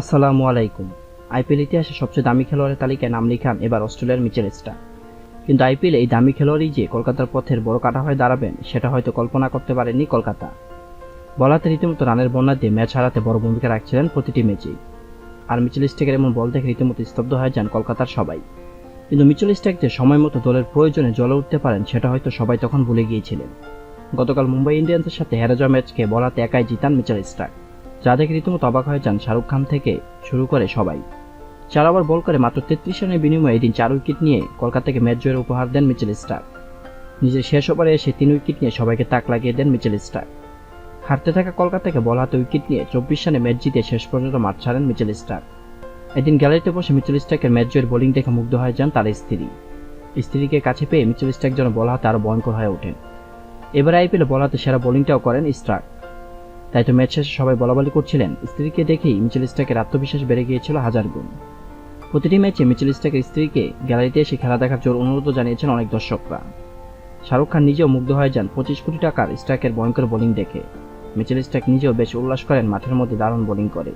আসসালামু আলাইকুম। আইপিএল ইতিহাসে সবচেয়ে দামি খেলোয়াড়ের তালিকায় নাম লিখান এবার অস্ট্রেলিয়ার মিচেল স্টার কিন্তু আইপিএল এই দামি খেলোয়াড়ই যে কলকাতার পথের বড় কাটা হয়ে দাঁড়াবেন, সেটা হয়তো কল্পনা করতে পারেনি কলকাতা। বলাতে রীতিমতো রানের বন্যা দিয়ে ম্যাচ হারাতে বড় ভূমিকা রাখছিলেন প্রতিটি ম্যাচেই। আর মিচেল স্টেকের এমন বল দেখে রীতিমতো স্তব্ধ হয়ে যান কলকাতার সবাই। কিন্তু মিচেল স্টেক যে সময় মতো দলের প্রয়োজনে জ্বলে উঠতে পারেন, সেটা হয়তো সবাই তখন ভুলে গিয়েছিলেন। গতকাল মুম্বাই ইন্ডিয়ান্সের সাথে হেরে যাওয়া ম্যাচকে বলাতে একাই জিতান মিচেল স্টার্ক। যা দেখে রীতিমতো অবাক হয়ে যান শাহরুখ খান থেকে শুরু করে সবাই। চার ওভার বল করে মাত্র তেত্রিশ রানের বিনিময়ে এদিন চার উইকেট নিয়ে কলকাতাকে ম্যাচ জয়ের উপহার দেন মিচেল স্টার নিজের শেষ ওভারে এসে তিন উইকেট নিয়ে সবাইকে তাক লাগিয়ে দেন মিচেল স্টার হারতে থাকা কলকাতাকে বল হাতে উইকেট নিয়ে চব্বিশ রানে ম্যাচ জিতে শেষ পর্যন্ত মাঠ ছাড়েন মিচেল স্টার এদিন গ্যালারিতে বসে মিচেল স্টার্কের ম্যাচ জয়ের বোলিং দেখে মুগ্ধ হয়ে যান তার স্ত্রী। স্ত্রীকে কাছে পেয়ে মিচেল স্টার্ক যেন বল হাতে আরও ভয়ঙ্কর হয়ে ওঠেন। এবার আইপিএলে বল হাতে সেরা বোলিংটাও করেন স্টার্ক। তাই তো ম্যাচ শেষে সবাই বলাবলি করছিলেন। স্ত্রীকে দেখেই মিচেল স্টাকের আত্মবিশ্বাস বেড়ে গিয়েছিল হাজার গুণ। প্রতিটি ম্যাচে মিচেল স্টাকের স্ত্রীকে গ্যালারিতে এসে খেলা দেখার জোর অনুরোধ জানিয়েছেন অনেক দর্শকরা। শাহরুখ খান নিজেও মুগ্ধ হয়ে যান পঁচিশ কোটি টাকার স্ট্রাইকের ভয়ঙ্কর বোলিং দেখে। মিচেল স্টাক নিজেও বেশ উল্লাস করেন মাঠের মধ্যে দারুণ বোলিং করে।